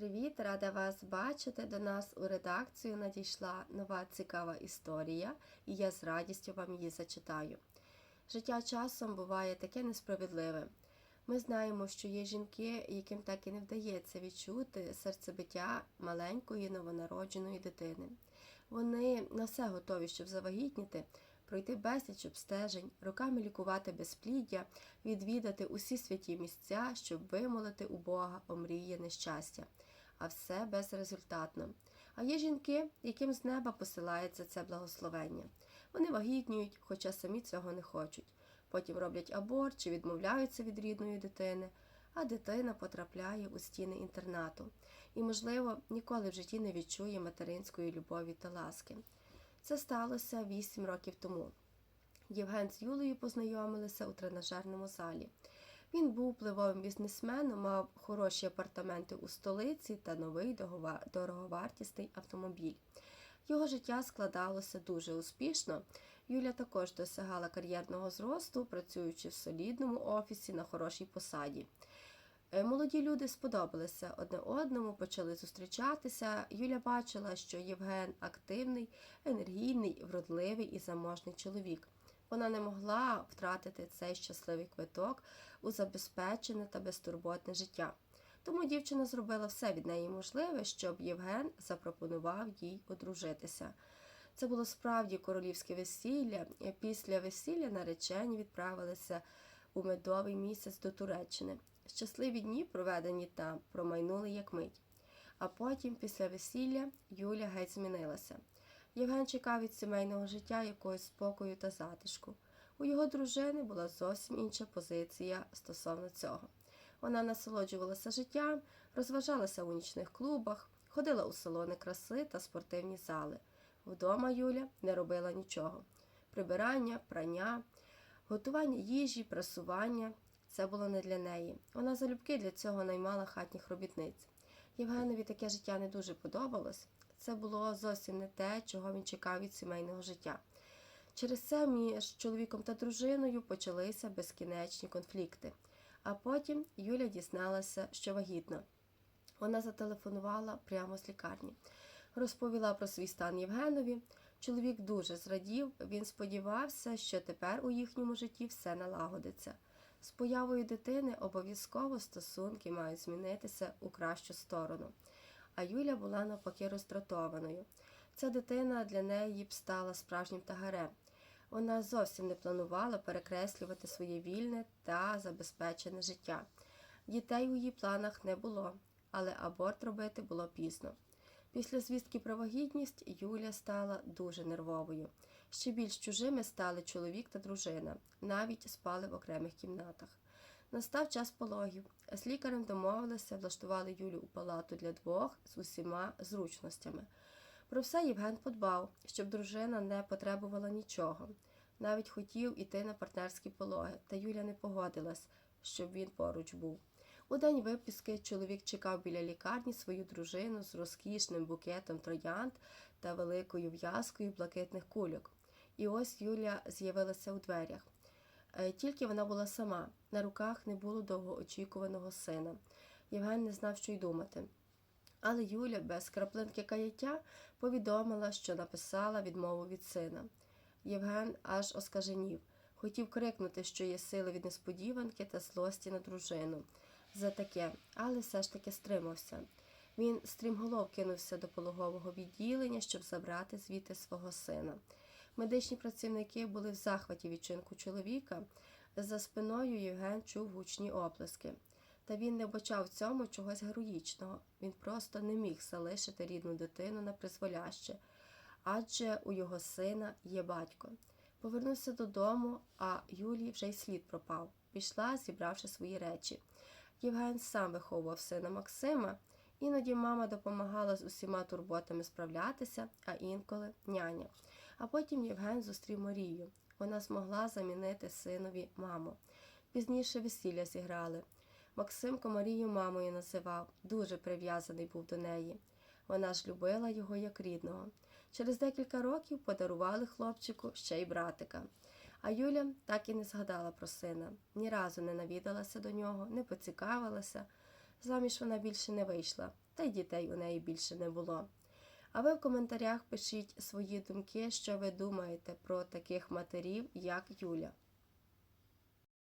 Привіт, рада вас бачити. До нас у редакцію надійшла нова цікава історія, і я з радістю вам її зачитаю. Життя часом буває таке несправедливе. Ми знаємо, що є жінки, яким так і не вдається відчути серцебиття маленької новонародженої дитини. Вони на все готові, щоб завагітніти, пройти безліч обстежень, роками лікувати безпліддя, відвідати усі святі місця, щоб вимолити у Бога омріяне щастя, а все безрезультатно. А є жінки, яким з неба посилається це благословення. Вони вагітнюють, хоча самі цього не хочуть. Потім роблять аборт чи відмовляються від рідної дитини, а дитина потрапляє у стіни інтернату і, можливо, ніколи в житті не відчує материнської любові та ласки. Це сталося вісім років тому. Євген з Юлею познайомилися у тренажерному залі. Він був впливовим бізнесменом, мав хороші апартаменти у столиці та новий дороговартісний автомобіль. Його життя складалося дуже успішно. Юля також досягала кар'єрного зросту, працюючи в солідному офісі на хорошій посаді. Е, Молоді люди сподобалися одне одному, почали зустрічатися. Юля бачила, що Євген активний, енергійний, вродливий і заможний чоловік. Вона не могла втратити цей щасливий квиток у забезпечене та безтурботне життя. Тому дівчина зробила все від неї можливе, щоб Євген запропонував їй одружитися. Це було справді королівське весілля. Після весілля наречені відправилися у медовий місяць до Туреччини. Щасливі дні, проведені там, промайнули як мить. А потім, після весілля, Юля геть змінилася. Євген чекав від сімейного життя якогось спокою та затишку. У його дружини була зовсім інша позиція стосовно цього. Вона насолоджувалася життям, розважалася у нічних клубах, ходила у салони краси та спортивні зали. Вдома Юля не робила нічого: прибирання, прання, готування їжі, прасування це було не для неї. Вона залюбки для цього наймала хатніх робітниць. Євгенові таке життя не дуже подобалось. Це було зовсім не те, чого він чекав від сімейного життя. Через це між чоловіком та дружиною почалися безкінечні конфлікти. А потім Юля дізналася, що вагітна. Вона зателефонувала прямо з лікарні, розповіла про свій стан Євгенові. Чоловік дуже зрадів, він сподівався, що тепер у їхньому житті все налагодиться. З появою дитини обов'язково стосунки мають змінитися у кращу сторону. А Юля була навпаки роздратованою. Ця дитина для неї б стала справжнім тагарем. Вона зовсім не планувала перекреслювати своє вільне та забезпечене життя. Дітей у її планах не було, але аборт робити було пізно. Після звістки про вагітність Юля стала дуже нервовою. Ще більш чужими стали чоловік та дружина, навіть спали в окремих кімнатах. Настав час пологів. З лікарем домовилися, влаштували Юлю у палату для двох з усіма зручностями. Про все Євген подбав, щоб дружина не потребувала нічого. Навіть хотів іти на партнерські пологи, та Юля не погодилась, щоб він поруч був. У день виписки чоловік чекав біля лікарні свою дружину з розкішним букетом троянд та великою в'язкою блакитних кульок. І ось Юля з'явилася у дверях. Е, Тільки вона була сама, на руках не було довгоочікуваного сина. Євген не знав, що й думати. Але Юля без краплинки каяття повідомила, що написала відмову від сина. Євген аж оскаженів, хотів крикнути, що є сили від несподіванки та злості на дружину за таке, але все ж таки стримався. Він стрімголов кинувся до пологового відділення, щоб забрати звідти свого сина. Медичні працівники були в захваті від чинку чоловіка. За спиною Євген чув гучні оплески. Та він не вбачав в цьому чогось героїчного. Він просто не міг залишити рідну дитину на призволяще, адже у його сина є батько. Повернувся додому, а Юлії вже й слід пропав. Пішла, зібравши свої речі. Євген сам виховував сина Максима. Іноді мама допомагала з усіма турботами справлятися, а інколи няня. А потім Євген зустрів Марію. Вона змогла замінити синові маму. Пізніше весілля зіграли. Максимко Марію мамою називав, дуже прив'язаний був до неї. Вона ж любила його як рідного. Через декілька років подарували хлопчику ще й братика. А Юля так і не згадала про сина, ні разу не навідалася до нього, не поцікавилася. Заміж вона більше не вийшла, та й дітей у неї більше не було. А ви в коментарях пишіть свої думки, що ви думаєте про таких матерів, як Юля.